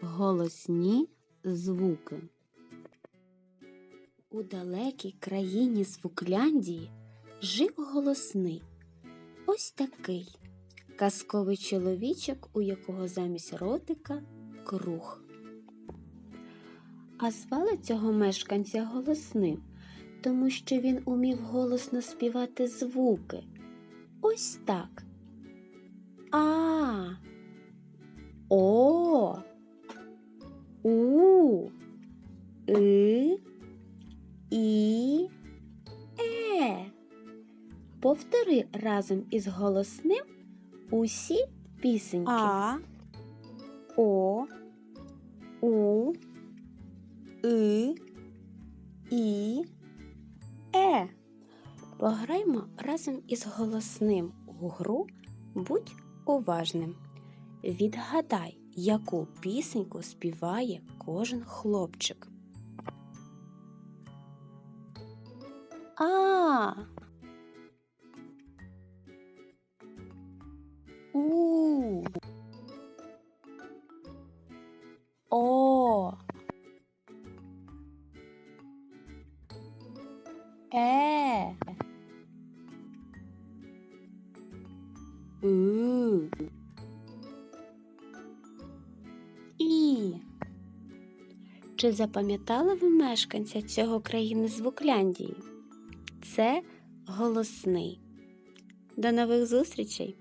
Голосні звуки. У далекій країні Звукляндії жив голосний. Ось такий казковий чоловічок, у якого замість ротика круг. А звали цього мешканця голосним, тому що він умів голосно співати звуки. Ось так. А. О. У. И. І. Е. Повтори разом із голосним усі пісеньки. А, О, У, И, І, Е. Пограймо разом із голосним у гру Будь уважним. Відгадай, яку пісеньку співає кожен хлопчик. А. У. О. Е. У. Чи запам'ятали ви мешканця цього країни Звукляндії? Це голосний. До нових зустрічей!